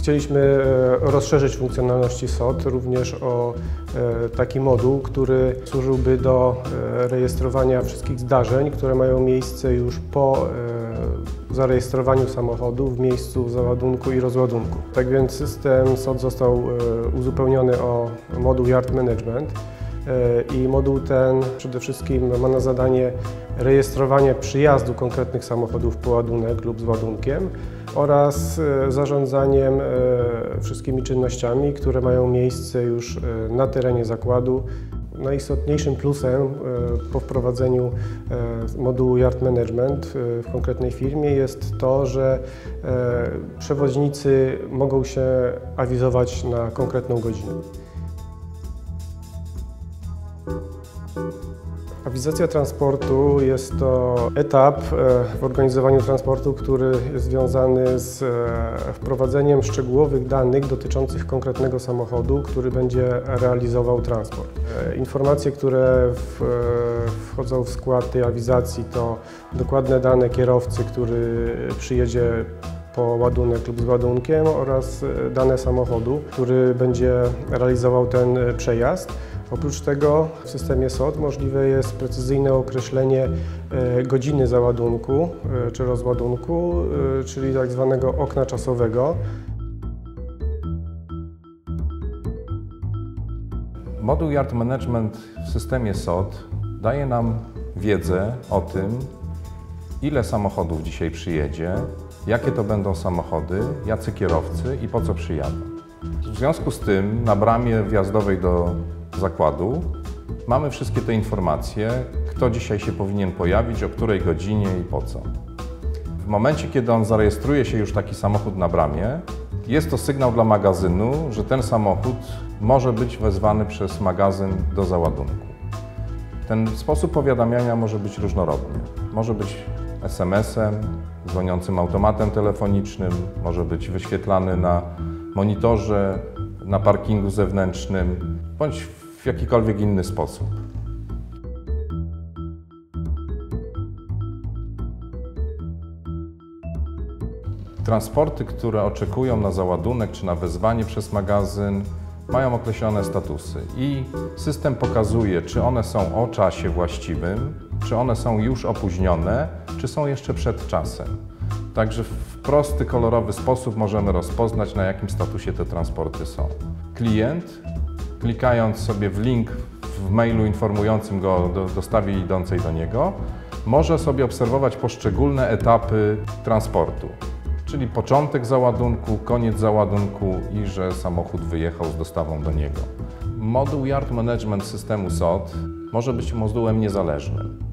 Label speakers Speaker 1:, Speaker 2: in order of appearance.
Speaker 1: Chcieliśmy e, rozszerzyć funkcjonalności SOT również o e, taki moduł, który służyłby do e, rejestrowania wszystkich zdarzeń, które mają miejsce już po zarejestrowaniu samochodu w miejscu załadunku i rozładunku. Tak więc system SOT został uzupełniony o moduł Yard Management. E, I moduł ten przede wszystkim ma na zadanie rejestrowanie przyjazdu konkretnych samochodów po ładunek lub z ładunkiem oraz e, zarządzaniem e, wszystkimi czynnościami, które mają miejsce już na terenie zakładu. Najistotniejszym plusem po wprowadzeniu modułu Yard Management w konkretnej firmie jest to, że przewoźnicy mogą się awizować na konkretną godzinę. Awizacja transportu jest to etap e, w organizowaniu transportu, który jest związany z e, wprowadzeniem szczegółowych danych dotyczących konkretnego samochodu, który będzie realizował transport. E, Informacje, które wchodzą w skład tej awizacji to dokładne dane kierowcy, który przyjedzie po ładunek lub z ładunkiem oraz e, dane samochodu, który będzie realizował ten e, przejazd. Oprócz tego w systemie SOT możliwe jest precyzyjne określenie e, godziny załadunku czy rozładunku, czyli tak zwanego okna czasowego.
Speaker 2: Moduł Yard Management w systemie SOT daje nam wiedzę o tym, ile samochodów dzisiaj przyjedzie, jakie to będą samochody, jacy kierowcy i po co przyjadą. W związku z tym na bramie wjazdowej do zakładu mamy wszystkie te informacje, kto dzisiaj się powinien pojawić, o której godzinie i po co. W momencie, kiedy on zarejestruje się już taki samochód na bramie, jest to sygnał dla magazynu, że ten samochód może być wezwany przez magazyn do załadunku. Ten sposób powiadamiania może być różnorodny. Może być SMS-em, dzwoniącym automatem telefonicznym, może być wyświetlany na monitorze, na parkingu zewnętrznym, bądź w jakikolwiek inny sposób. Transporty, które oczekują na załadunek czy na wezwanie przez magazyn, mają określone statusy i system pokazuje, czy one są o czasie właściwym, czy one są już opóźnione, czy są jeszcze przed czasem. Także w prosty, kolorowy sposób możemy rozpoznać, na jakim statusie te transporty są. Klient, klikając sobie w link w mailu informującym go o do- dostawie idącej do niego, może sobie obserwować poszczególne etapy transportu, czyli początek załadunku, koniec załadunku i że samochód wyjechał z dostawą do niego. Moduł Yard Management systemu SOT może być modułem niezależnym.